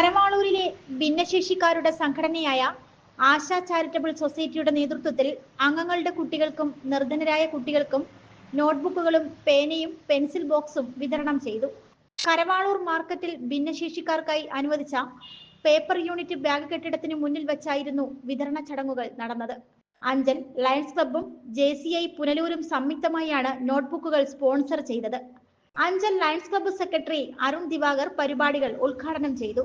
കരവാളൂരിലെ ഭിന്നശേഷിക്കാരുടെ സംഘടനയായ ആശ ചാരിറ്റബിൾ സൊസൈറ്റിയുടെ നേതൃത്വത്തിൽ അംഗങ്ങളുടെ കുട്ടികൾക്കും നിർധനരായ കുട്ടികൾക്കും നോട്ട്ബുക്കുകളും പേനയും പെൻസിൽ ബോക്സും വിതരണം ചെയ്തു. കരവാളൂർ മാർക്കറ്റിൽ ഭിന്നശേഷിക്കാർക്കായി അനുവദിച്ച പേപ്പർ യൂണിറ്റ് ബാഗ് കെട്ടിടത്തിന് മുന്നിൽ വെച്ചായിരുന്നു വിതരണ ചടങ്ങുകൾ നടന്നത്. അഞ്ചൽ ലയൺസ് ക്ലബ്ബും ജെ സി ഐ പുനലൂരും സംയുക്തമായാണ് നോട്ട്ബുക്കുകൾ സ്പോൺസർ ചെയ്തത്. Anchal lions club secretary Arun Divakar പരിപാടികൾ ഉദ്ഘാടനം ചെയ്തു.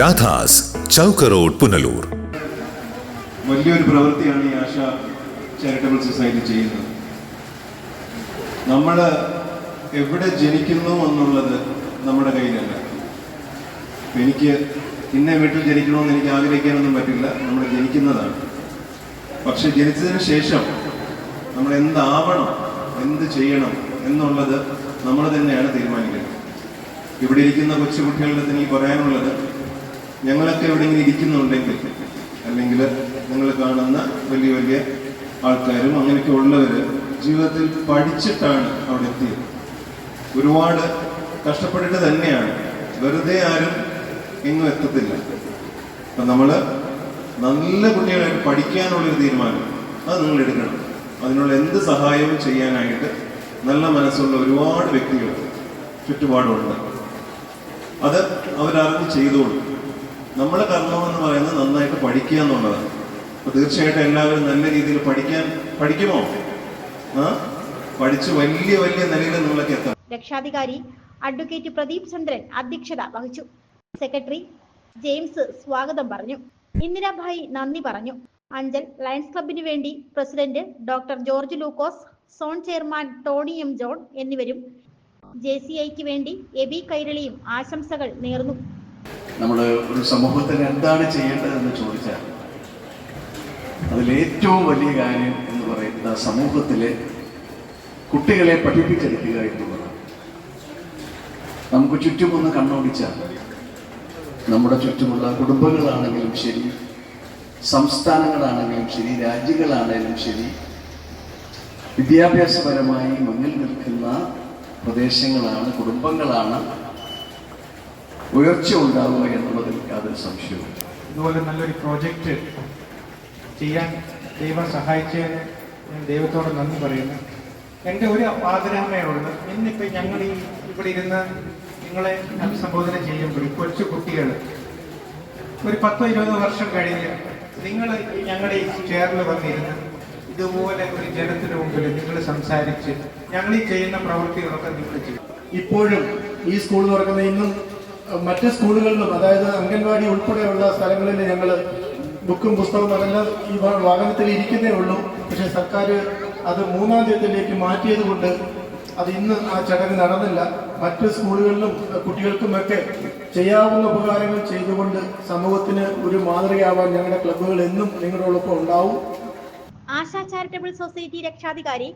രാധാസ് ചൗക്ക് റോഡ് പുനലൂർ. വലിയൊരു പ്രവൃത്തിയാണ് ഈ ആശ ചാരിറ്റബിൾ സൊസൈറ്റി ചെയ്യുന്നത്. നമ്മൾ എവിടെ ജനിക്കുന്നു എന്നുള്ളത് നമ്മുടെ കയ്യിലല്ല. എനിക്ക് ഇന്ന വീട്ടിൽ ജനിക്കണമെന്ന് എനിക്ക് ആഗ്രഹിക്കാനൊന്നും പറ്റില്ല. നമ്മൾ ജനിക്കുന്നതാണ്. പക്ഷെ ജനിച്ചതിന് ശേഷം നമ്മൾ എന്താവണം എന്ത് ചെയ്യണം എന്നുള്ളത് നമ്മൾ തന്നെയാണ് തീരുമാനിക്കുന്നത്. ഇവിടെ ഇരിക്കുന്ന കൊച്ചുകുട്ടികളുടെ തന്നെ പറയാനുള്ളത് ഞങ്ങളൊക്കെ എവിടെയെങ്കിലും ഇരിക്കുന്നുണ്ടെങ്കിൽ അല്ലെങ്കിൽ നിങ്ങൾ കാണുന്ന വലിയ വലിയ ആൾക്കാരും അങ്ങനെയൊക്കെ ഉള്ളവർ ജീവിതത്തിൽ പഠിച്ചിട്ടാണ് അവിടെ എത്തിയത്. ഒരുപാട് കഷ്ടപ്പെട്ടിട്ട് തന്നെയാണ്. വെറുതെ ആരും എങ്ങും എത്തത്തില്ല. അപ്പൊ നമ്മൾ നല്ല കുട്ടികളായിട്ട് പഠിക്കാനുള്ളൊരു തീരുമാനം അത് നിങ്ങൾ എടുക്കണം. അതിനുള്ള എന്ത് സഹായവും ചെയ്യാനായിട്ട് നല്ല മനസ്സുള്ള ഒരുപാട് വ്യക്തികൾ ചുറ്റുപാടുണ്ട്. അത് അവരറിഞ്ഞ് ചെയ്തോളും. നമ്മുടെ കർമ്മം എന്ന് പറയുന്നത് നന്നായിട്ട് പഠിക്കുക എന്നുള്ളതാണ്. അപ്പൊ തീർച്ചയായിട്ടും എല്ലാവരും നല്ല രീതിയിൽ പഠിക്കാൻ പഠിക്കുമോ? ആ? പഠിച്ച് വലിയ വലിയ നിലയിൽ നിങ്ങളൊക്കെ എത്താം രക്ഷാധികാരി അഡ്വക്കേറ്റ് പ്രദീപ് ചന്ദ്രൻ അധ്യക്ഷത വഹിച്ചു. സെക്രട്ടറി ജെയിംസ് സ്വാഗതം പറഞ്ഞു. ഇന്ദിരാഭായി നന്ദി പറഞ്ഞു. അഞ്ചൽ ലയൺസ് ക്ലബിന് വേണ്ടി president doctor George Lukose zone chairman Tony M John എന്നിവരും ജെ സി ഐക്ക് വേണ്ടി എബി കൈരളിയും ആശംസകൾ നേർന്നു. നമ്മൾ ഒരു സമൂഹത്തിന് എന്താണ് ചെയ്യേണ്ടതെന്ന് ചോദിച്ചാൽ അതിലേറ്റവും വലിയ കാര്യം എന്ന് പറയുന്നത് സമൂഹത്തിലെ കുട്ടികളെ പഠിപ്പിച്ചെടുക്കുക എന്നുള്ളതാണ്. നമുക്ക് ചുറ്റുമൊന്ന് കണ്ണോടിച്ചാൽ നമ്മുടെ ചുറ്റുമുള്ള കുടുംബങ്ങളാണെങ്കിലും ശരി സംസ്ഥാനങ്ങളാണെങ്കിലും ശരി രാജ്യങ്ങളാണെങ്കിലും ശരി വിദ്യാഭ്യാസപരമായി മുന്നിൽ നിൽക്കുന്ന പ്രദേശങ്ങളാണ് കുടുംബങ്ങളാണ് ഉയർച്ച ഉണ്ടാവുക എന്നുള്ളതിൽ യാതൊരു സംശയവും ഇതുപോലെ നല്ലൊരു പ്രോജക്റ്റ് ചെയ്യാൻ ദൈവം സഹായിച്ചതിന് ഞാൻ ദൈവത്തോട് നന്ദി പറയുന്നു. എന്റെ ഒരു ആഗ്രഹമേയുള്ളൂ ഇന്നിപ്പോൾ ഞങ്ങൾ ഈ ഇവിടെ ഇരുന്ന് നിങ്ങളെ അഭിസംബോധന ചെയ്യുമ്പോൾ കൊച്ചു കുട്ടികൾ ഒരു പത്തോ ഇരുപതോ വർഷം കഴിഞ്ഞ് നിങ്ങൾ ഞങ്ങളുടെ ഈ ചെയറിൽ വന്നിരുന്ന് ഇതുപോലെ ഒരു ജനത്തിന് മുമ്പിൽ നിങ്ങൾ സംസാരിച്ച് ഞങ്ങൾ ഈ ചെയ്യുന്ന പ്രവൃത്തികളൊക്കെ നിങ്ങൾ ചെയ്യും. ഇപ്പോഴും ഈ സ്കൂൾ തുറക്കുന്ന ഇന്നും മറ്റു സ്കൂളുകളിലും അതായത് അംഗൻവാടി ഉൾപ്പെടെയുള്ള സ്ഥലങ്ങളിൽ ഞങ്ങൾ ബുക്കും പുസ്തകവും അതെല്ലാം ഈ വാഹനത്തിൽ ഇരിക്കുന്നേ ഉള്ളൂ. പക്ഷെ സർക്കാർ അത് മൂന്നാം തീയതിയിലേക്ക് മാറ്റിയത് കൊണ്ട് അത് ഇന്ന് ആ ചടങ്ങ് നടന്നില്ല. മറ്റ് സ്കൂളുകളിലും കുട്ടികൾക്കുമൊക്കെ ചെയ്യാവുന്ന ഉപകാരങ്ങൾ ചെയ്തുകൊണ്ട് സമൂഹത്തിന് ഒരു മാതൃകയാവാൻ ഞങ്ങളുടെ ക്ലബ്ബുകൾ എന്നും നിങ്ങളോടൊപ്പം ഉണ്ടാവും. ആശ ചാരിറ്റബിൾ സൊസൈറ്റി രക്ഷാധികാരി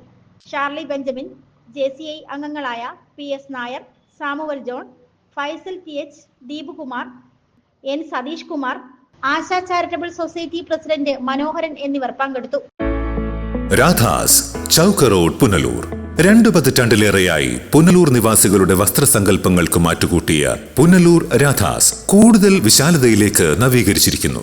Sharly Benjamin J C I അംഗങ്ങളായ P S Nair Samuel John Faisal T H Deepakumar N Satheesh Kumar Asha charitable society president Manoharan എന്നിവർ പങ്കെടുത്തു. രാധാസ് ചൗക്ക റോഡ് പുനലൂർ. രണ്ടു പതിറ്റാണ്ടിലേറെയായി പുനലൂർ നിവാസികളുടെ വസ്ത്രസങ്കല്പങ്ങൾക്ക് മാറ്റുകൂട്ടിയ പുനലൂർ രാധാസ് കൂടുതൽ വിശാലതയിലേക്ക് നവീകരിച്ചിരിക്കുന്നു.